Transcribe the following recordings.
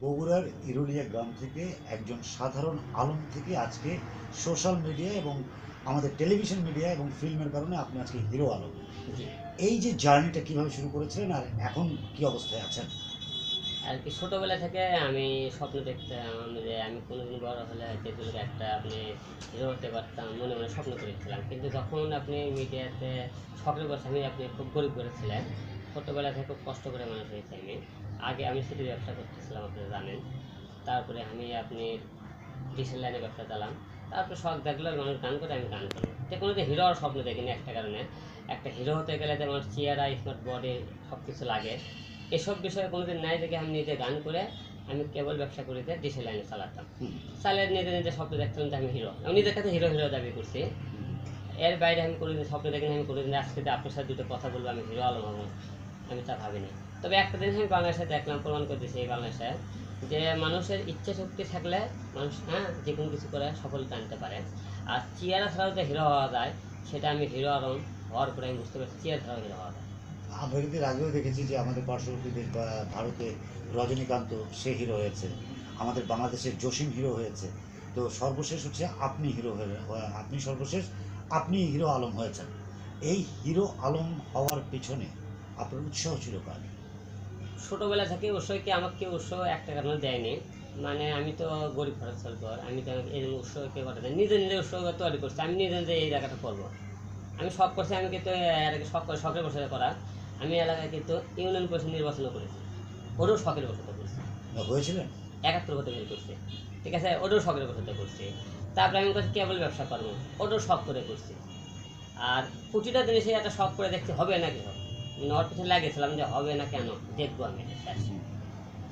বগুড়ার ইরুলিয়া গ্রাম থেকে একজন সাধারণ আলম থেকে আজকে সোশ্যাল মিডিয়া এবং আমাদের টেলিভিশন মিডিয়া এবং ফিল্মের কারণে আপনি আজকে হিরো আলম। এই যে জার্নিটা কীভাবে শুরু করেছিলেন আর এখন কি অবস্থায় আছেন? আর কি ছোটোবেলা থেকে আমি স্বপ্ন দেখতাম যে আমি কোনোদিন বড় হলে হয়তো এগুলোকে একটা আপনি হিরো হতে পারতাম মনে মনে স্বপ্ন করেছিলাম। কিন্তু যখন আপনি মিডিয়াতে বছর আমি আপনি খুব গরিব করেছিলেন ছোটোবেলা থেকে খুব কষ্ট করে মানুষ হয়েছে আমি। আগে আমি সেটি ব্যবসা করতেছিলাম আপনারা জানেন। তারপরে আমি আপনি ডিসেল লাইনে ব্যবসা চালাম। তারপরে শখ দেখল আর মানুষ গান করে আমি গান করব তো কোনোদিন হিরো হওয়ার স্বপ্ন দেখিনি একটা কারণে। একটা হিরো হতে গেলে তো আমার চেয়ারা স্মার্ট বডি সব কিছু লাগে। এসব বিষয়ে কোনোদিন নাই দেখে আমি নিজে গান করে আমি কেবল ব্যবসা করিতে ডিসেল লাইনে চালাতাম। চালিয়ে নিজে নিজে স্বপ্ন দেখতাম যে আমি হিরো আমি নিজের কাছে হিরো হিরো দাবি করছি। এর বাইরে আমি কোনোদিন স্বপ্ন দেখিনি আমি কোনোদিন আজকে আপনার সাথে দুটো কথা বলব আমি হিরো আলম হব। আমি তা ভাবিনি। তবে একটা জিনিস আমি বাংলাদেশে দেখলাম প্রমাণ করতেছি এই বাংলাদেশে যে মানুষের ইচ্ছা শক্তি থাকলে মানুষ হ্যাঁ যে কোনো কিছু করে সফলতা আনতে পারে। আর চেয়ারা ছাড়াও যে হিরো হওয়া যায়, সেটা আমি হিরো আলম হওয়ার পরে আমি বুঝতে পারছি চেয়ার ছাড়াও হিরো হওয়া যায়। আমরা আগেও দেখেছি যে আমাদের পার্শ্ববর্তী দেশ ভারতে রজনীকান্ত, সে হিরো হয়েছে। আমাদের বাংলাদেশের জসিম হিরো হয়েছে। তো সর্বশেষ হচ্ছে আপনি হিরো আপনি সর্বশেষ, আপনি হিরো আলম হয়েছেন। এই হিরো আলম হওয়ার পিছনে আপনার উৎসাহ ছিল কার? ছোটোবেলা থেকে উৎসব কি আমাকে কেউ উৎসব একটা কারণে দেয়নি। মানে আমি তো গরিব খরচ পর আমি তো এই উৎসব কেউ করে দেয় নিজে নিজে উৎসব তৈরি করছি আমি নিজে নিজে এই জায়গাটা করব। আমি শখ করছি আমি কিন্তু শখ শখের বসে করা। আমি এলাকায় কিন্তু ইউনিয়ন পরিষদ নির্বাচনও করেছি। ওরও শখের বসে করছি। হয়েছিলেন একাত্তর হতে বের করছে। ঠিক আছে ওটাও শখের বসে করছি। তারপরে আমি করছি কেবল ব্যবসা করব ওটাও শখ করে করছি। আর প্রতিটা জিনিসে একটা শখ করে দেখতে হবে নাকি হবে? নর পিছনে লাগিয়েছিলাম যে হবে না কেন? দেখব আমি শেষ।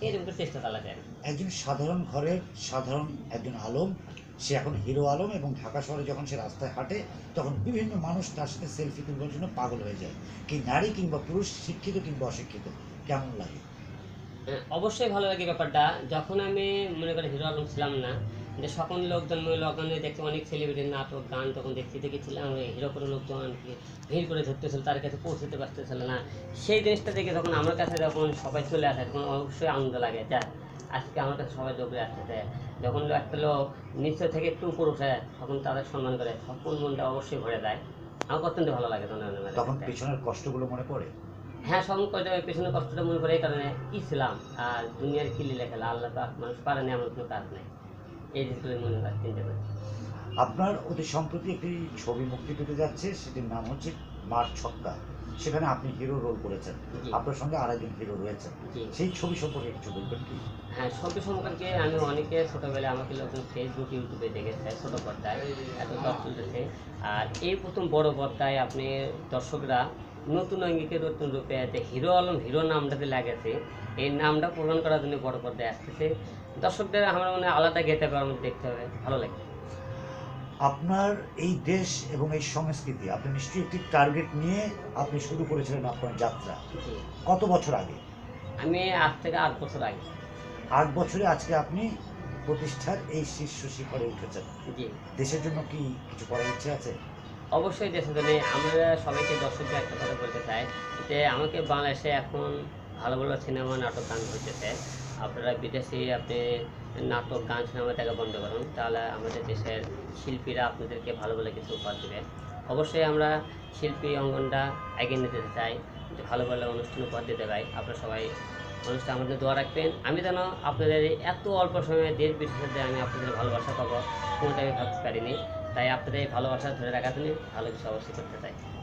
এরকম করে চেষ্টা চালাতে আমি একজন সাধারণ ঘরের সাধারণ একজন আলম সে এখন হিরো আলম এবং ঢাকা শহরে যখন সে রাস্তায় হাঁটে তখন বিভিন্ন মানুষ তার সাথে সেলফি তুলবার জন্য পাগল হয়ে যায়। কি নারী কিংবা পুরুষ শিক্ষিত কিংবা অশিক্ষিত কেমন লাগে? হ্যাঁ, অবশ্যই ভালো লাগে ব্যাপারটা। যখন আমি মনে করি হিরো আলম ছিলাম না যে সকল লোকজন লকডাউনে দেখতে অনেক সেলিব্রিটির নাটক গান তখন দেখতে দেখেছিলাম হিরো করে লোকজন ভিড় করে ধরতেছিল তার কাছে পৌঁছতে পারতেছিল না। সেই জিনিসটা দেখে তখন আমার কাছে যখন সবাই চলে আসে তখন অবশ্যই আনন্দ লাগে যা আজকে আমার কাছে সবাই দৌড়ে আসতেছে। যখন একটা লোক নিচে থেকে একটু উপর উঠে তখন তাদের সম্মান করে সকল মনটা অবশ্যই ভরে যায়। আমার অত্যন্ত ভালো লাগে তখন পিছনের কষ্টগুলো মনে পড়ে? হ্যাঁ সঙ্গ করে দেবে পেছনে কষ্টটা মনে করে এই কারণে কি ছিলাম আর দুনিয়ার কি লীলা খেলা আল্লাহ তো আর মানুষ পারেনি এমন কোনো কাজ নেই। এই মনে হয় করি আপনার অতি সম্প্রতি একটি ছবি মুক্তি পেতে যাচ্ছে সেটির নাম হচ্ছে মার ছক্কা। সেখানে আপনি হিরো রোল করেছেন। আপনার সঙ্গে আরেকজন হিরো রয়েছেন। সেই ছবি সম্পর্কে কিছু বলবেন কি? হ্যাঁ ছবি সম্পর্কে আমি অনেকে ছোটোবেলায় আমাকে লোকজন ফেসবুক ইউটিউবে দেখেছে ছোটো পর্দায়। এত তুলতেছে আর এই প্রথম বড় পর্দায় আপনি দর্শকরা নতুন অঙ্গিকে নতুন রূপে যে হিরো আলম হিরো নামটাতে লাগেছে। এই নামটা প্রমাণ করার জন্য বড় পর্দায় আসতেছে। দর্শকদের আমার মনে হয় আলাদা গেতে আমাদের দেখতে হবে। ভালো লাগে। আপনার এই দেশ এবং এই সংস্কৃতি আপনি নিশ্চয়ই একটি টার্গেট নিয়ে আপনি শুরু করেছিলেন আপনার যাত্রা। কত বছর আগে? আমি আজ থেকে আট বছর আগে। আট বছরে আজকে আপনি প্রতিষ্ঠার এই শীর্ষ শিখরে উঠেছেন। দেশের জন্য কি কিছু করার ইচ্ছে আছে? অবশ্যই দেশের জন্য আমরা সবাইকে দর্শকদের একটা কথা বলতে চাই যে আমাকে বাংলাদেশে এখন ভালো ভালো সিনেমা, নাটক গান হইতেছে। আপনারা বিদেশি আপনি নাটক গান, সিনেমা দেখা বন্ধ করুন, তাহলে আমাদের দেশের শিল্পীরা আপনাদেরকে ভালো ভালো কিছু উপহার দেবে। অবশ্যই আমরা শিল্পী অঙ্গনটা এগিয়ে নিতে চাই ভালো ভালো অনুষ্ঠান উপহার দিতে পাই আপনারা সবাই অনুষ্ঠান আমাদের দোয়া রাখবেন। আমি যেন আপনাদের এত অল্প সময়ে দেশ, বিদেশে আমি আপনাদের ভালোবাসা পাবো কোনোটা আমি ভাবতে পারিনি। তাই আপনাদের এই ভালোবাসা ধরে রাখার জন্য ভালো কিছু অবশ্যই করতে চাই।